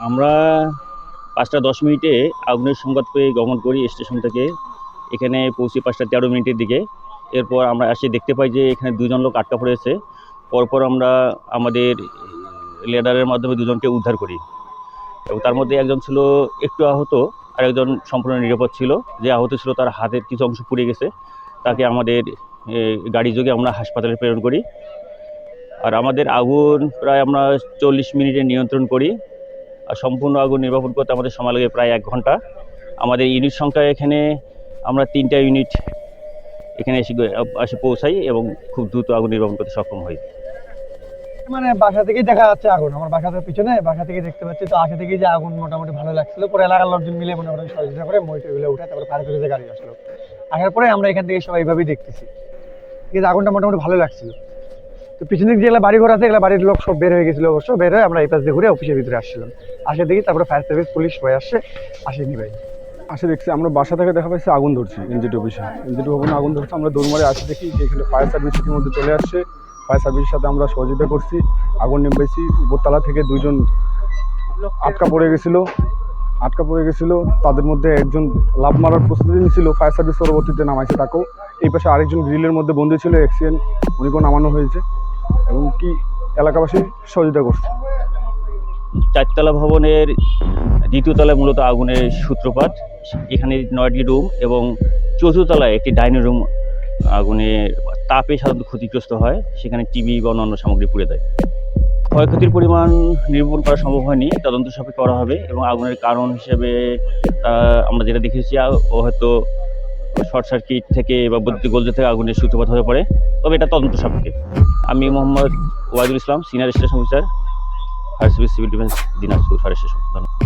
আমরা পাঁচটা দশ মিনিটে আগুনের সংবাদ পেয়ে গমন করি স্টেশন থেকে। এখানে পৌঁছে পাঁচটা তেরো মিনিটের দিকে। এরপর আমরা এসে দেখতে পাই যে এখানে দুজন লোক আটকা পড়েছে। পরপর আমরা আমাদের লেডারের মাধ্যমে দুজনকে উদ্ধার করি। এবং তার মধ্যে একজন ছিল একটু আহত আর একজন সম্পূর্ণ নিরাপদ ছিল। যে আহত ছিল তার হাতের কিছু অংশ পুড়ে গেছে। তাকে আমাদের গাড়ি যোগে আমরা হাসপাতালে প্রেরণ করি। আর আমাদের আগুন প্রায় আমরা চল্লিশ মিনিটে নিয়ন্ত্রণ করি। সম্পূর্ণ আগুন নির্বাপন করতে আমাদের সময় লাগে প্রায় এক ঘণ্টা। আমাদের ইউনিট সংখ্যা এখানে আমরা তিনটা ইউনিট এখানে এসে এসে পৌঁছাই এবং খুব দ্রুত আগুন নির্বাপন করতে সক্ষম হই। মানে বাসা থেকেই দেখা যাচ্ছে আগুন। আমার বাসার পিছনে, বাসা থেকে দেখতে পাচ্ছি। তো আগে থেকেই যে আগুন মোটামুটি ভালো লাগছিল। পরে এলাকার লোকজন মিলে মনে করেন সহযোগিতা করে মইটগুলো উঠে তারপরে ফায়ার করে যে গাড়ি আসলো। আসার পরে আমরা এখান থেকে সবাই এইভাবেই দেখতেছি। কিন্তু আগুনটা মোটামুটি ভালো লাগছিল। তো পিছন যেগুলো বাড়ি ঘর আছে, এগুলো বাড়ির লোক সব বের হয়ে গেছিল অবশ্য, বের হয়ে আমরা এই পাশ দিয়ে ঘুরে অফিসের ভিতরে আসছিলাম। আসে দেখি তারপরে ফায়ার সার্ভিস পুলিশ সবাই আসছে আসেনি ভাই। আসে দেখছি, আমরা বাসা থেকে দেখা পাইছি আগুন ধরছে এনজিটি অফিসে। এনজিটি ভবনে আগুন ধরছে, আমরা দৌড়মারে আসি দেখি যে এখানে ফায়ার সার্ভিস মধ্যে চলে আসছে। ফায়ার সার্ভিসের সাথে আমরা সহযোগিতা করছি, আগুন নেমেছি উপরতলা থেকে দুজন আটকা পড়ে গেছিল, আটকা পড়ে গেছিল, তাদের মধ্যে একজন লাভ মারার প্রস্তুতি নিয়েছিল ফায়ার সার্ভিস পরবর্তীতে নামাইছে তাকেও। এই পাশে আরেকজন গ্রিলের মধ্যে বন্দি ছিল অ্যাক্সিডেন্ট উনিকেও নামানো হয়েছে। এবং কি এলাকাবাসী সহযোগিতা করছে? চারতলা ভবনের দ্বিতীয় তলায় মূলত আগুনের সূত্রপাত। এখানে নয়টি রুম এবং চতুর্থ তলায় একটি ডাইনিং রুম আগুনের তাপে সাধারণত ক্ষতিগ্রস্ত হয়। সেখানে টিভি বা অন্যান্য সামগ্রী পুড়ে দেয় ক্ষয়ক্ষতির পরিমাণ নিরূপণ করা সম্ভব হয়নি, তদন্ত সাপেক্ষে করা হবে এবং আগুনের কারণ হিসেবে আমরা যেটা দেখেছি ও হয়তো শর্ট সার্কিট থেকে বা বৈদ্যুতিক গোলযোগ থেকে আগুনের সূত্রপাত হতে পারে। তবে এটা তদন্ত সাপেক্ষে। আমি Mohammad Wajul Islam senior station officer fire service civil defence Dinajpur fire station ধন্যবাদ।